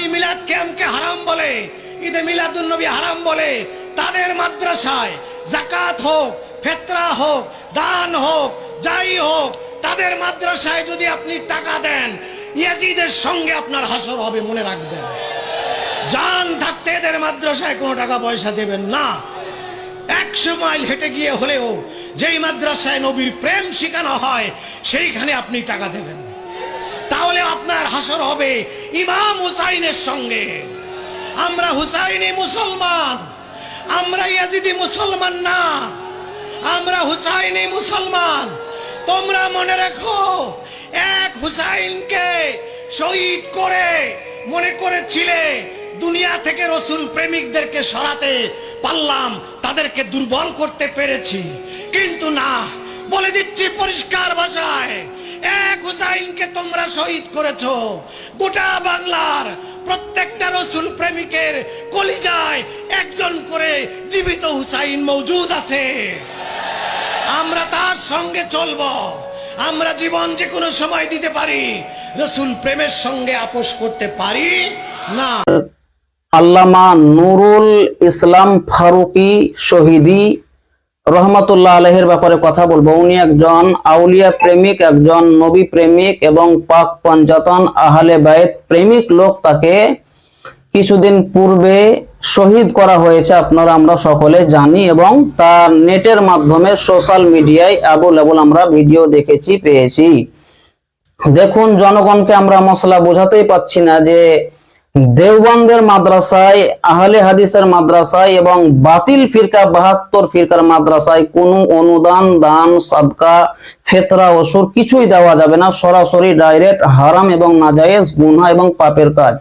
ওই মিলাদ ক্যাম্পকে হারাম বলে? ঈদে মিলাদুন নবী হারাম বলে? তাদের মাদ্রাসায় জাকাত হোক, ফেতরা হোক, দান হোক, যাই হোক, তাদের মাদ্রাসায় যদি আপনি টাকা দেন, ইয়াজিদের সঙ্গে আপনার হাসর হবে, মনে রাখবেন। জান থাকতে এদের মাদ্রাসায় কোনো টাকা পয়সা দেবেন না। একশো মাইল হেঁটে গিয়ে হলেও যেই মাদ্রাসায় নবীর প্রেম শেখানো হয়, সেইখানে আপনি টাকা দেবেন। তাহলে আপনার হাসর হবে ইমাম হুসাইনের সঙ্গে। আমরা হুসাইনি মুসলমান, আমরা ইয়াজিদি মুসলমান না। আমরা হুসাইনি মুসলমান। তোমরা মনে রাখো, এক হুসাইনকে শহীদ করে মনে করেছিলে দুনিয়া থেকে রসুল প্রেমিকদেরকে সরাতে পারলাম, তাদেরকে দুর্বল করতে পেরেছি। কিন্তু না, বলে দিচ্ছি পরিষ্কার ভাষায় এক হুসাইনকে তোমরা শহীদ করেছ। গোটা বাংলার প্রত্যেকটা রসুল প্রেমিকের কলিজায় একজন করে জীবিত হুসাইন মৌজুদ আছে। আমরা তার সঙ্গে চলবো। আমরা জীবন যে কোনো সময় দিতে পারি। রসুল প্রেমের সঙ্গে আপোষ করতে পারি না। আল্লামা নুরুল ইসলাম ফারুকি শহীদি রহমতুল্লাহ আলহের ব্যাপারে কথা বলব। উনি একজন আউলিয়া প্রেমিক, একজন নবী প্রেমিক এবং পাক পঞ্জাতন আহলে বায়েত প্রেমিক লোক তাকে কিছুদিন পূর্বে শহীদ করা হয়েছে, আপনারা আমরা সকলে জানি এবং তার নেটের মাধ্যমে সোশ্যাল মিডিয়ায় অ্যাভেলেবল আমরা ভিডিও দেখেছি, পেয়েছি। দেখুন, জনগণকে আমরা মশলা বোঝাতেই পাচ্ছি না যে দেওবন্দের মাদ্রাসায়, আহলে হাদিসের মাদ্রাসায় এবং বাতিল ফিরকা, বাহাত্তর ফিরকার মাদ্রাসায় কোনো অনুদান, দান, সাদকা, ফেতরা, ওসুর কিছুই দেওয়া যাবে না। সরাসরি ডাইরেক্ট হারাম এবং নাজায়েজ গুনা এবং পাপের কাজ।